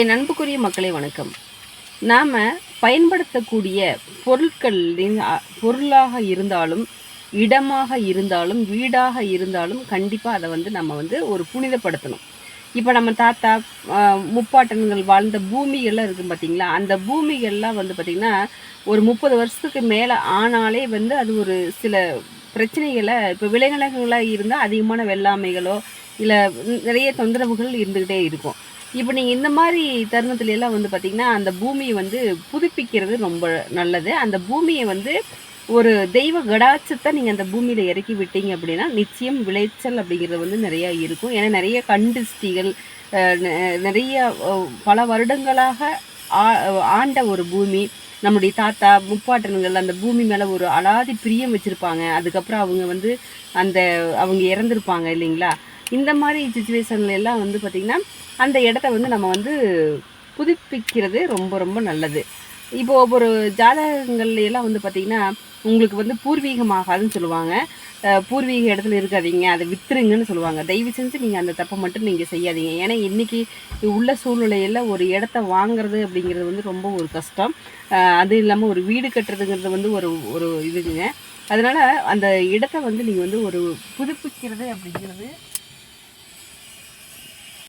என் அன்புக்குரிய மக்களை வணக்கம். நாம் பயன்படுத்தக்கூடிய பொருட்களின் பொருளாக இருந்தாலும் இடமாக இருந்தாலும் வீடாக இருந்தாலும் கண்டிப்பாக அதை வந்து நம்ம வந்து ஒரு புனிதப்படுத்தணும். இப்போ நம்ம தாத்தா முப்பாட்டன்கள் வாழ்ந்த பூமிகள்லாம் இருக்குது பார்த்தீங்களா அந்த பூமிகள்லாம் வந்து பார்த்திங்கன்னா ஒரு முப்பது வருஷத்துக்கு மேலே ஆனாலே வந்து அது ஒரு சில பிரச்சனைகளை இப்போ விளைநிலங்களாக இருந்தால் அதிகமான வெள்ளாமைகளோ இல்லை நிறைய தொந்தரவுகள் இருந்துக்கிட்டே இருக்கும். இப்போ நீங்கள் இந்த மாதிரி தருணத்துலலாம் வந்து பார்த்திங்கன்னா அந்த பூமியை வந்து புதுப்பிக்கிறது ரொம்ப நல்லது. அந்த பூமியை வந்து ஒரு தெய்வ கடாட்சத்தை நீங்கள் அந்த பூமியில் இறக்கி விட்டீங்க அப்படின்னா நிச்சயம் விளைச்சல் அப்படிங்கிறது வந்து நிறையா இருக்கும். ஏன்னா நிறைய கண்டிஸ்டிகள் நிறைய பல வருடங்களாக ஆ- ஆண்ட ஒரு பூமி நம்முடைய தாத்தா முப்பாட்டனுங்கள் அந்த பூமி மேலே ஒரு அலாதி பிரியம் வச்சுருப்பாங்க. அதுக்கப்புறம் அவங்க வந்து அந்த அவங்க இறந்துருப்பாங்க இல்லைங்களா? இந்த மாதிரி சுச்சுவேஷன்ல எல்லாம் வந்து பார்த்திங்கன்னா அந்த இடத்த வந்து நம்ம வந்து புதுப்பிக்கிறது ரொம்ப ரொம்ப நல்லது. இப்போ ஒரு ஜாதகங்கள்ல எல்லாம் வந்து பார்த்திங்கன்னா உங்களுக்கு வந்து பூர்வீகமாகாதுன்னு சொல்லுவாங்க. பூர்வீக இடத்துல இருக்காதீங்க. அதை வித்துருங்கன்னு சொல்லுவாங்க. தயவு செஞ்சு நீங்கள் அந்த தப்பை மட்டும் நீங்கள் செய்யாதீங்க. ஏன்னா இன்றைக்கி உள்ள சூழ்நிலையில் ஒரு இடத்த வாங்குறது அப்படிங்கிறது வந்து ரொம்ப ஒரு கஷ்டம். அது இல்லாமல் ஒரு வீடு கட்டுறதுங்கிறது வந்து ஒரு ஒரு இதுங்க. அதனால் அந்த இடத்த வந்து நீங்கள் வந்து ஒரு புதுப்பிக்கிறது அப்படிங்கிறது